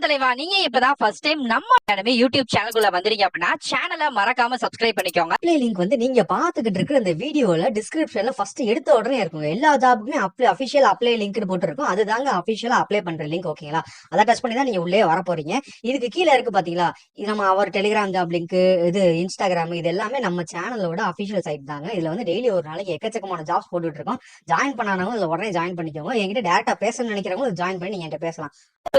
வணக்கம் தலைவா நீங்க இப்பதான் ஃபர்ஸ்ட் டைம் நம்ம அகாடமி யூடியூப் சேனலுக்குள்ள வந்தீங்க அப்படின்னா சேனலை மறக்காம சப்ஸ்கிரைப் பண்ணிக்கோங்க. அப்ளை லிங்க் வந்து நீங்க பாத்துக்கிட்டு இருக்கிற இந்த வீடியோல டிஸ்கிரிப்ஷன்ல ஃபர்ஸ்ட் எடுத்த உடனே இருக்கும் எல்லா ஜாபுக்குமே அப்ளை அபிஷியல் அப்ளை லிங்க்னு போட்டுருக்கும். அதுதாங்க அபிஷியலா அப்ளை பண்ற லிங்க் ஓகேங்களா அதை டச் பண்ணி தான் நீங்க உள்ளே வர போறீங்க. இதுக்கு கீழே இருக்கு பாத்தீங்களா? இது நம்ம அவர் டெலிகிராம் ஜாப் லிங்க் இது இன்ஸ்டாகிராம் இது எல்லாமே நம்ம சேனலோட அபிஷியல் சைட் தாங்க. இதுல வந்து டெய்லி ஒரு நாளைக்கு எக்கச்சக்கமான ஜாப்ஸ் போட்டுட்டு இருக்கோம். ஜாயின் பண்ணாதவங்க இதுல உடனே ஜாயின் பண்ணிக்கோங்க. என்கிட்ட டேரக்டா பேசணும்னு நினைக்கிறவங்க ஜாயின் பண்ணி நீங்க என்கிட்ட பேசலாம்.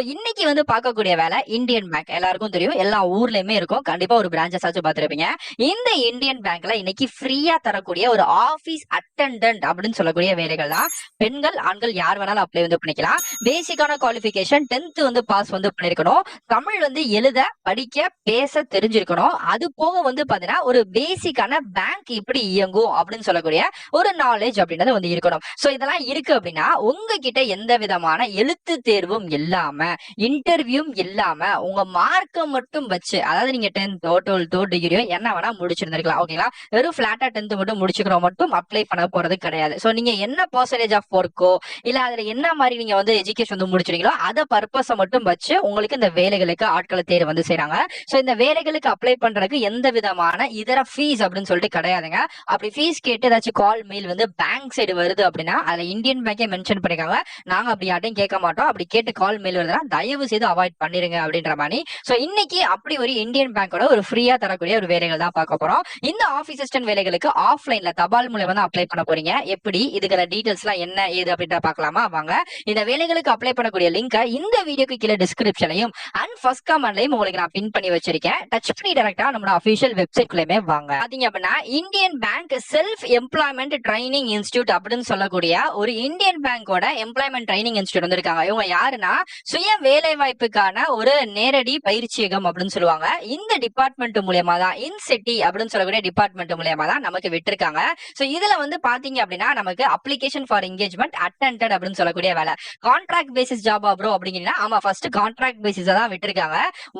இன்னைக்கு வந்து பார்க்கக்கூடிய வேலை இந்தியன் பேங்க் எல்லாருக்கும் தெரியும். எல்லா ஊர்லயுமே இருக்கும். கண்டிப்பா ஒரு பிரான்ச்சஸ் ஆச்சும் பார்த்திருப்பீங்க. இந்த இந்தியன் பேங்க்ல இன்னைக்கு ஃப்ரீயா தரக்கூடிய ஒரு ஆபீஸ் அட்டெண்டன்ட் அப்படின்னு சொல்லக்கூடிய வேலைகள் தான் பெண்கள் ஆண்கள் யார் வேணாலும் அப்ளை வந்து பண்ணிக்கலாம். பேசிக்கான குவாலிஃபிகேஷன் டென்த் வந்து பாஸ் வந்து பண்ணிருக்கணும். தமிழ் வந்து எழுத படிக்க பேச தெரிஞ்சிருக்கணும். அது போக வந்து பாத்தீங்கன்னா ஒரு பேசிக்கான பேங்க் இப்படி இயங்கும் அப்படின்னு சொல்லக்கூடிய ஒரு நாலேஜ் அப்படின்றது வந்து இருக்கணும். சோ இதெல்லாம் இருக்கு அப்படின்னா உங்ககிட்ட எந்த விதமான எழுத்து தேர்வும் இல்லாம இன்டர்வியூம் இல்லாம உங்க மார்க்கை மட்டும் வச்சு அதாவது நீங்க டென்த்தோ டுவெல்த்தோ டிகிரியோ என்ன வேணா முடிச்சிருந்திருக்கலாம் ஓகேங்களா வெறும் பிளாட்டா டென்த் மட்டும் முடிச்சுக்கிறோம் மட்டும் அப்ளை பண்ண போறது கிடையாது. சோ நீங்க என்ன பர்சன்டேஜ் ஆஃப் ஒர்க்கோ இல்ல அதுல என்ன மாதிரி நீங்க வந்து எஜுகேஷன் வந்து முடிச்சிருக்கீங்களோ அதை பர்பஸை மட்டும் வச்சு உங்களுக்கு இந்த வேலைகளுக்கு ஆட்களை தேர்வு வந்து செய்யறாங்க சோ இந்த வேலைகளுக்கு அப்ளை பண்றதுக்கு எந்த விதமான இதர ஃபீஸ் அப்படின்னு சொல்லிட்டு கிடையாதுங்க. அப்படி ஃபீஸ் கேட்டு ஏதாச்சும் கால் மெயில் வந்து பேங்க் சைடு வருது அப்படின்னா அதுல இந்தியன் பேங்கே மென்ஷன் பண்ணிருக்காங்க. நாங்க அப்படி யார்ட்டையும் கேட்க மாட்டோம். அப்படி கேட்டு கால் மெயில் வருதுன்னா தயவு செய்து அவாய்ட் பண்ணிருங்க அப்படின்ற மாதிரி. சோ இன்னைக்கு அப்படி ஒரு இந்தியன் பேங்கோட ஒரு ஃப்ரீயா தரக்கூடிய ஒரு வேலைகள் தான் பார்க்க போறோம். இந்த ஆஃபீஸ் அசிஸ்டன்ட் வேலைகளுக்கு ஆஃப்லைன்ல தபால் மூலயமா தான் அப்ளை பண்ண போறீங்க. எப்படி? இதுக்கான டீடைல்ஸ் எல்லாம் என்ன ஏது அப்படின்ற பார்க்கலாமா? வாங்க. இந்த வேலைகளுக்கு அப்ளை பண்ணக்கூடிய லிங்கை இந்த வீடியோக்கு கீழே டிஸ்கிரிப்ஷனையும் அண்ட் ஃபர்ஸ்ட் கமெண்ட்லையும் உங்களுக்கு நான் பின் பண்ணி வச்சிருக்கேன். டச் பண்ணி டேரக்டா நம்மளோட அபிஷியல் வெப்சைட்குள்ளயுமே வாங்க. பாத்தீங்க அப்படின்னா Indian bank self employment training institute அப்படின்னு சொல்லக்கூடிய ஒரு இந்தியன் பேங்கோட எம்ப்ளாய்மெண்ட் ட்ரைனிங் இன்ஸ்டியூட் வந்திருக்காங்க. இவங்க யாருன்னா சுய வேலை வாய்ப்புக்கான ஒரு நேரடி பயிற்சியகம் அப்படின்னு சொல்லுவாங்க. இந்த டிபார்ட்மெண்ட் மூலியமா தான் இன்செட்டி அப்படின்னு சொல்லக்கூடிய டிபார்ட்மெண்ட் மூலியமா தான் நமக்கு விட்டுருக்காங்க. சோ இதுல வந்து பாத்தீங்க அப்படின்னா நமக்கு அப்ளிகேஷன் ஃபார் என்கேஜ்மெண்ட் அட்டன்டட் அப்படின்னு சொல்லக்கூடிய வேலை. கான்ட்ராக்ட் பேசிஸ் ஜாப் ப்ரோ அப்படிங்கன்னா ஆமா ஃபர்ஸ்ட் கான்ட்ராக்ட் பேசிஸ் தான் விட்டுருக்காங்க.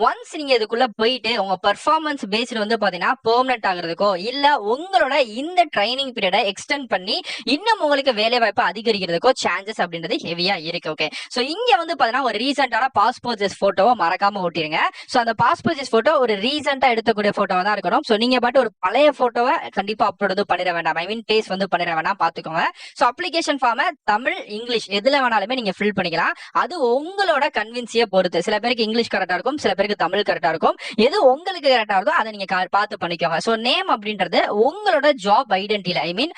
ஒன்ஸ் நீங்க இதுக்குள்ள போயிட்டு உங்க பெர்ஃபார்மன்ஸ் பேஸ்டு வந்து பாத்தீங்கன்னா பெர்மனன்ட் ஆகுறதுக்கோ இல்ல உங்களோட இந்த ட்ரைனிங் பீரியடை எக்ஸ்டெண்ட் பண்ணி இன்னும் உங்களுக்கு வேலை வாய்ப்பு அதிகரிக்கிறதுக்கோ சான்சஸ் அப்படின்றது ஹெவியா இருக்கு ஓகே சோ இங்க வந்து பாத்தீங்கன்னா ஒரு ரீசெண்டான பாஸ்போர்ட் சைஸ் போட்டோவை மறக்காம ஓட்டிருங்க. சோ அந்த பாஸ்போர்ட் சைஸ் போட்டோ ஒரு ரீசெண்டா எடுத்தக்கூடிய போட்டோவா தான் இருக்கணும். சோ நீங்க பாட்டு ஒரு பழைய போட்டோவை கண்டிப்பா அப்லோட் வந்து பண்ணிட வேண்டாம். ஐ மீன் பேஸ் வந்து பண்ணிட வேண்டாம் பாத்துக்கோங்க சோ அப்ளிகேஷன் ஃபார்மை தமிழ் இங்கிலீஷ் எதுல வேணாலுமே நீங்க ஃபில் பண்ணிக்கலாம். அது உங்களோட கன்வின்சிய பொறுத்து. சில பேருக்கு இங்கிலீஷ் கரெக்டா இருக்கும். சில பேருக்கு தமிழ் கரெக்டா இருக்கும். எது உங்களுக்கு கரெக்டா இருக்கோ அதை நீங்க பார்த்து பண்ணிக்கோங்க. சோ நேம் அப்படின்றது உங்களோட ஜாப் ஐடென்டிட்டில ஐ மீன்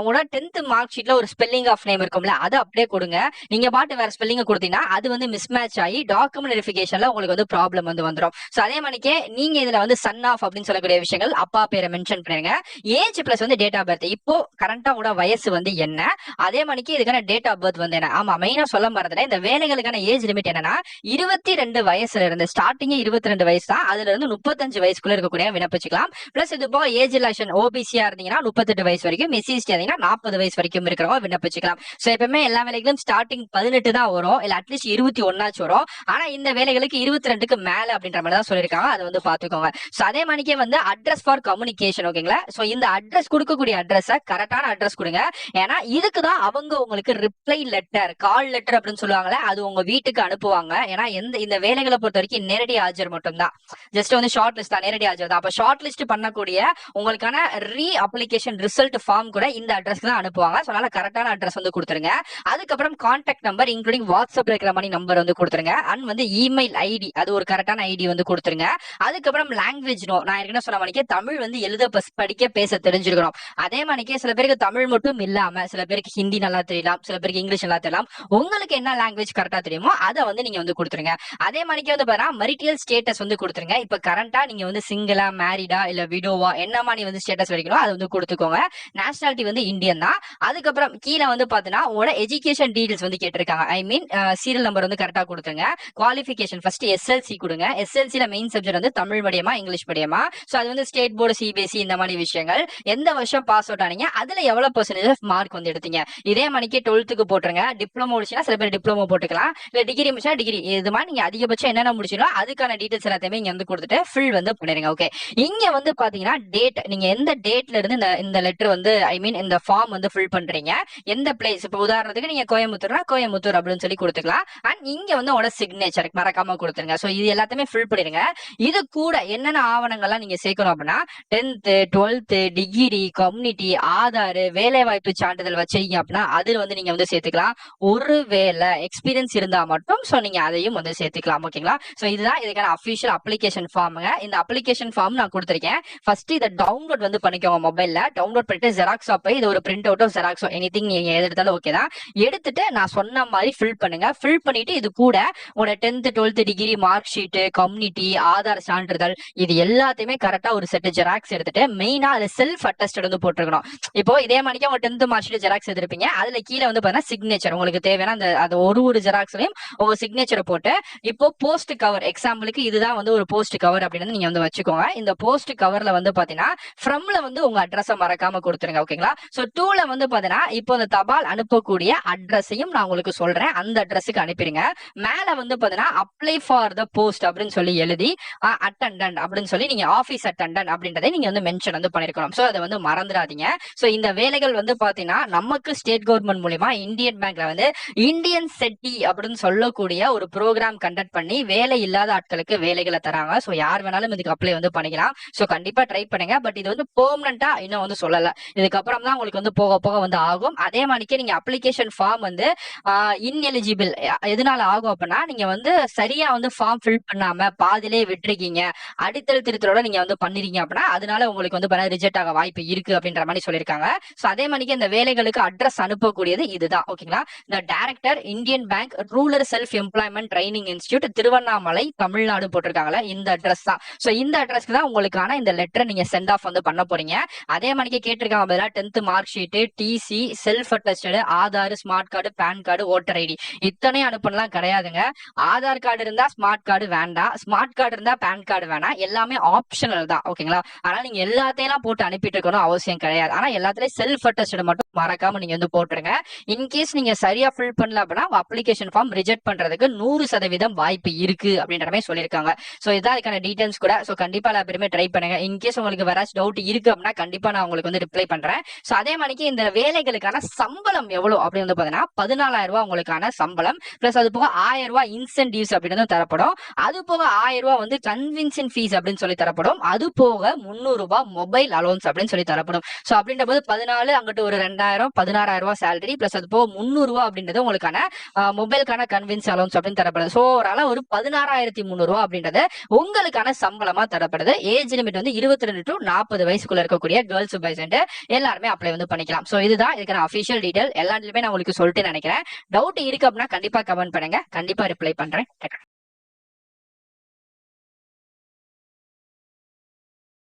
உங்களோட டென்த் மார்க் ஷீட்ல ஒரு ஸ்பெல்லிங் ஆஃப் நேம் இருக்கும்ல. அதை அப்படியே கொடுங்க. நீங்க பாட்டு வேற ஸ்பெல்லிங் கொடுத்தீங்கன்னா அது வந்து மிஸ் மிஸ்மேட்ச் ஆகி டாக்குமெண்ட் வெரிஃபிகேஷன்ல உங்களுக்கு வந்து ப்ராப்ளம் வந்து வந்துரும். சோ அதே மாதிரிக்கே நீங்க இதுல வந்து சன் ஆஃப் அப்படின்னு சொல்லக்கூடிய விஷயங்கள் அப்பா பேரை மென்ஷன் பண்ணிருங்க ஏஜ் பிளஸ் வந்து டேட் ஆஃப் பர்த் இப்போ கரண்டா கூட வயசு வந்து என்ன? அதே மணிக்கு இதுக்கான டேட் ஆஃப் பர்த் வந்து என்ன? ஆமா மெயினா சொல்ல மறந்துட்டேன். இந்த வேலைகளுக்கான ஏஜ் லிமிட் என்னன்னா இருபத்தி ரெண்டு வயசுல இருந்து ஸ்டார்டிங் இருபத்தி ரெண்டு வயசு தான். அதுல இருந்து முப்பத்தஞ்சு வயசுக்குள்ள இருக்கக்கூடிய விண்ணப்பிச்சுக்கலாம். பிளஸ் இது போக ஏஜ் இல்லாஷன் ஓபிசியா இருந்தீங்கன்னா முப்பத்தெட்டு வயசு வரைக்கும் எஸ்சிஎஸ்டி இருந்தீங்கன்னா நாற்பது வயசு வரைக்கும் இருக்கிறவங்க விண்ணப்பிச்சுக்கலாம். சோ எப்பவுமே எல்லா வேலைகளும் ஸ்டார்டிங் பதினெட்டு தான் வரும். இல்ல அட்லீஸ்ட் இருபத்தி ஒன்னாச்சு வரும் ஆனா இந்த வேலைகளுக்கு இருபத்தி ரெண்டுக்கு மேல அப்படின்ற மாதிரி தான் சொல்லியிருக்காங்க. அதை வந்து பாத்துக்கோங்க சோ அதே மணிக்கே வந்து அட்ரஸ் ஃபார் கம்யூனிகேஷன் ஓகேங்களா சோ இந்த அட்ரஸ் கொடுக்கக்கூடிய அட்ரஸ கரெக்டான அட்ரஸ் கொடுங்க. ஏன்னா இதுக்கு தான் அவங்க உங்களுக்கு ரிப்ளை லெட்டர் கால் லெட்டர் அப்படின்னு சொல்லுவாங்கல்ல அது உங்க வீட்டுக்கு அனுப்புவாங்க. ஏன்னா எந்த இந்த வேலைகளை பொறுத்த வரைக்கும் நேரடி ஆஜர் மட்டும்தான். ஜஸ்ட் வந்து ஷார்ட் லிஸ்ட் தான் நேரடி ஆஜர் தான். அப்ப ஷார்ட் லிஸ்ட் பண்ணக்கூடிய உங்களுக்கான ரீ அப்ளிகேஷன் ரிசல்ட் ஃபார்ம் கூட இந்த அட்ரஸ்க்கு தான் அனுப்புவாங்க. ஸோ அதனால கரெக்டான அட்ரஸ் வந்து கொடுத்துருங்க. அதுக்கப்புறம் கான்டாக்ட் நம்பர் இன்க்ளூடிங் வாட்ஸ்அப்ல இருக்கிற மாதிரி நம்பர் வந்து கொடுத்துருங்க. அண்ட் வந்து இமெயில் ஐடி அது ஒரு கரெக்டான ஐடி வந்து கொடுத்துருங்க. அதுக்கப்புறம் லாங்குவேஜ் நோ நான் ஏற்கனவே சொன்ன மணிக்கே தமிழ் வந்து எழுத படிக்க பேச தெரிஞ்சிருக்கணும். அதே மணிக்கே சில பேருக்கு தமிழ் மட்டும் இல்லாம சில பேருக்கு ஹிந்தி நல்லா தெரியலாம் சில பேருக்கு இங்கிலீஷ் நல்லா தெரியலாம். உங்களுக்கு என்ன லாங்குவேஜ் கரெக்டா தெரியுமோ அதை வந்து நீங்க வந்து கொடுத்துருங்க. அதே மணிக்கு வந்து பாத்தீங்கன்னா மரிட்டியல் ஸ்டேட்டஸ் வந்து கொடுத்துருங்க. இப்ப கரண்டா நீங்க வந்து சிங்கிளா மேரிடா இல்ல விடோவா என்ன மாதிரி வந்து ஸ்டேட்டஸ் வரைக்கணும் அது வந்து கொடுத்துக்கோங்க. நேஷனாலிட்டி வந்து இந்தியன் தான். அதுக்கப்புறம் கீழே வந்து பாத்தீங்கன்னா உங்களோட எஜுகேஷன் டீடைல்ஸ் வந்து கேட்டிருக்காங்க. ஐ மீன் சீரியல் நம்பர் வந்து கரெக்டா கொடுத்துருங்க. குவாலிஃபிகேஷன் ஃபர்ஸ்ட் எஸ்எல்சி கொடுங்க. எஸ்எல்சியில மெயின் சப்ஜெக்ட் வந்து தமிழ் மீடியமா இங்கிலீஷ் மீடியமா ஸோ அது வந்து ஸ்டேட் போர்டு சிபிஎஸ்சி இந்த மாதிரி விஷயங்கள். எந்த வருஷம் பாஸ் அவுட் ஆனீங்க அதுல எவ்வளவு பெர்சன்டேஜ் மார்க் வந்து எடுத்தீங்க? இதே மணிக்கு டுவெல்த்துக்கு போட்டுருங்க. டிப்ளமோ முடிச்சுன்னா சில பேர் டிப்ளமோ போட்டுக்கலாம். இல்ல டிகிரி முடிச்சா டிகிரி இது மாதிரி நீங்க அதிகபட்சம் என்னென்ன முடிச்சீங்களோ அதுக்கான டீடைல்ஸ் எல்லாத்தையுமே இங்க வந்து கொடுத்துட்டு ஃபில் வந்து பண்ணிருங்க. ஓகே இங்க வந்து பாத்தீங்கன்னா டேட் நீங்க எந்த டேட்ல இருந்து இந்த இந்த லெட்டர் வந்து ஐ மீன் இந்த ஃபார்ம் வந்து ஃபில் பண்றீங்க? எந்த பிளேஸ் இப்போ உதாரணத்துக்கு நீங்க கோயம்புத்தூர்னா கோயம்புத்தூர் அப்படின்னு சொல்லி கொடுத்துக்கலாம். அண்ட் இங்க வந்து உங்களோட சிக்னேச்சர் மறக்காம கொடுத்துருங்க. சோ இது எல்லாத்தையுமே ஃபில் பண்ணிடுங்க. இது கூட என்னென்ன ஆவணங்கள்லாம் நீங்க சேர்க்கணும் அப்படின்னா tenth twelfth degree community Aadhaar வேலை வாய்ப்பு சான்றிதழ் வச்சிருக்கீங்க அப்படின்னா அதுல வந்து நீங்க வந்து சேர்த்துக்கலாம். ஒரு வேலை எக்ஸ்பீரியன்ஸ் இருந்தா மட்டும் சோ நீங்க அதையும் வந்து சேர்த்துக்கலாம் ஓகேங்களா சோ இதுதான் இதுக்கான அபிஷியல் அப்ளிகேஷன் ஃபார்முங்க இந்த அப்ளிகேஷன் ஃபார்ம் நான் கொடுத்துருக்கேன். ஃபர்ஸ்ட் இதை டவுன்லோட் வந்து பண்ணிக்கோங்க மொபைல்ல டவுன்லோட் பண்ணிட்டு ஜெராக்ஸ் போய் இது ஒரு பிரிண்ட் அவுட்டோ ஜெராக்ஸோ எனி திங் நீங்க எது எடுத்தாலும் ஓகே தான். எடுத்துட்டு நான் சொன்ன மாதிரி ஃபில் பண்ணுங்க. ஃபில் பண்ணிட்டு இது கூட உங்களோட tenth twelfth degree mark sheet community Aadhaar சான்றிதழ் இது எல்லாத்தையுமே கரெக்டா ஒரு செட் ஜெராக்ஸ் எடுத்துட்டு மெயினா அதுல செல்ஃப் அட்டஸ்டட் வந்து போட்டிருக்கணும். இப்போ இதே மாதிரிக்கு உங்க டென்த் மார்க் ஷீட் ஜெராக்ஸ் எடுத்திருப்பீங்க. அதுல கீழே வந்து பாத்தீங்கன்னா சிக்னேச்சர் உங்களுக்கு தேவையான அந்த அது ஒரு ஒரு ஜெராக்ஸ்லயும் உங்க சிக்னேச்சரை போட்டு இப்போ போஸ்ட் கவர் எக்ஸாம்பிளுக்கு இதுதான் வந்து ஒரு போஸ்ட் கவர் அப்படின்னு நீங்க வந்து வச்சுக்கோங்க. இந்த போஸ்ட் கவர்ல வந்து பாத்தீங்கன்னா ஃப்ரம்ல வந்து உங்க அட்ரஸை மறக்காம கொடுத்துருங்க ஓகேங்களா சோ டூல வந்து பாத்தீங்கன்னா இப்போ இந்த தபால் அனுப்பக்கூடிய அட்ரஸையும் நான் உங்களுக்கு சொல்றேன். அந்த அட்ரஸுக்கு அனுப்பிடுங்க. மேல வந்து பாத்தீங்கன்னா அப்ளை ஃபார் த போஸ்ட் அப்படின்னு சொல்லி எழுதி அட்டண்டன்ட் அப்படின்னு சொல்லி நீங்க ஆபீஸ் அட்டண்டன்ட் அப்படின்றத நீங்க வந்து மென்ஷன் வந்து பண்ணிருக்கணும். சோ அதை வந்து மறந்துடாதீங்க. சோ இந்த வேலைகள் வந்து பாத்தீங்கன்னா நமக்கு ஸ்டேட் கவர்மெண்ட் மூலியமா இந்தியன் பேங்க்ல வந்து இந்தியன் செட்டி அப்படின்னு சொல்லக்கூடிய ஒரு ப்ரோக்ராம் கண்டக்ட் பண்ணி வேலை இல்லாத ஆட்களுக்கு வேலைகளை தராங்க. சோ யார் வேணாலும் இதுக்கு அப்ளை வந்து பண்ணிக்கலாம். சோ கண்டிப்பா ட்ரை பண்ணுங்க. பட் இது வந்து பெர்மனண்டா இன்னும் வந்து சொல்லல. இதுக்கப்புறம் தான் உங்களுக்கு வந்து போக போக வந்து ஆகும். அதே மாதிரிக்கே நீங்க அப்ளிகேஷன் ஃபார்ம் வந்து இன்எலிஜிபிள் எதனால ஆகும் அப்படின்னா நீங்க வந்து சரியா வந்து ஃபார்ம் ஃபில் பண்ணாம பாதிலே விட்டுருக்கீங்க. அடித்தல் திருத்தலோட நீங்க வந்து பண்ணிருக்கீங்க அப்படின்னா அதனால உங்களுக்கு வந்து ரிஜெக்ட் ஆக வாய்ப்பு இருக்கு அப்படின்ற மாதிரி சொல்லியிருக்காங்க. ஸோ அதே மாதிரி இந்த வேலைகளுக்கு அட்ரஸ் அனுப்பக்கூடியது இதுதான். ஓகேங்களா இந்த director Indian bank rural self employment training institute Tiruvannamalai Tamil Nadu போட்டிருக்காங்கல்ல இந்த அட்ரஸ் தான். ஸோ இந்த அட்ரஸ்க்கு தான் உங்களுக்கான இந்த லெட்டர் நீங்க சென்ட் ஆஃப் வந்து பண்ண போறீங்க. அதே மாதிரி கேட்டிருக்காங்க பதிலாக tenth mark sheet TC self attested Aadhaar smart card PAN card voter ID இத்தனையும் அனுப்பலாம். கிடையாதுங்க. ஆதார் கார்டு இருந்தா ஸ்மார்ட் கார்டு வேண்டாம் ஸ்மார்ட் கார்டு இருந்தா பேன் கார்டு வேணாம் எல்லாமே ஆப்ஷனல் தான். ஓகேங்களா ஆனா நீங்க எல்லாத்தையும் போட்டு அனுப்பிட்டு இருக்கணும் அவசியம் கிடையாது. ஆனா எல்லாத்துலயும் செல்ஃப் அட்டஸ்ட் மட்டும் மறக்காம நீங்க வந்து போட்டுருங்க இன்கேஸ் நீங்க சரியா ஃபில் பண்ணல அப்படின்னா அப்ளிகேஷன் ஃபார்ம் ரிஜெக்ட் பண்றதுக்கு நூறு சதவீதம் வாய்ப்பு இருக்கு அப்படின்ற மாதிரி சொல்லியிருக்காங்க. ஸோ இதான் அதுக்கான டீடைல்ஸ் கூட. ஸோ கண்டிப்பா எல்லா பேருமே ட்ரை பண்ணுங்க. இன்கேஸ் உங்களுக்கு வேற டவுட் இருக்கு அப்படின்னா கண்டிப்பா நான் உங்களுக்கு வந்து ரிப்ளை பண்றேன். ஸோ அதே மாதிரி இந்த வேலைகளுக்கான சம்பளம் எவ்வளவு அப்படின்னு வந்து பாத்தீங்கன்னா பதினாலாயிரம் ரூபாய் உங்களுக்கான சம்பளம். பிளஸ் அது போக ஆயிரம் ரூபாய் இன்சென்டிவ்ஸ் அப்படின்னு தரப்படும். அது போக ஆயிரம் ரூபாய் வந்து கன்வின்சன் ஃபீஸ் அப்படின்னு சொல்லி தரப்படும். அது போக முந்நூறு ரூபாய் மொபைல் அலோன்ஸ் அப்படின்னு சொல்லி தரப்படும். ஸோ அப்படின்ற போது பதினாலு அங்கிட்டு ஒரு ரெண்டு ரெண்டாயிரம் பதினாறாயிரம் ரூபாய் சேலரி பிளஸ் அது போக முந்நூறு ரூபா அப்படின்றது உங்களுக்கான மொபைலுக்கான கன்வின்ஸ் அலோன்ஸ் அப்படின்னு தரப்படுது. சோ ஓவரால ஒரு பதினாறாயிரத்தி முந்நூறு ரூபா அப்படின்றது உங்களுக்கான சம்பளமா தரப்படுது. ஏஜ் லிமிட் வந்து இருபத்தி ரெண்டு டு நாற்பது வயசுக்குள்ள இருக்கக்கூடிய கேர்ள்ஸ் பாய்ஸ் எல்லாருமே அப்ளை வந்து பண்ணிக்கலாம். சோ இதுதான் இதுக்கான அபிஷியல் டீடைல் எல்லாத்துலயுமே நான் உங்களுக்கு சொல்லிட்டு நினைக்கிறேன். டவுட் இருக்கு அப்படின்னா கண்டிப்பா கமெண்ட் பண்ணுங்க. கண்டிப்பா ரிப்ளை பண்றேன்.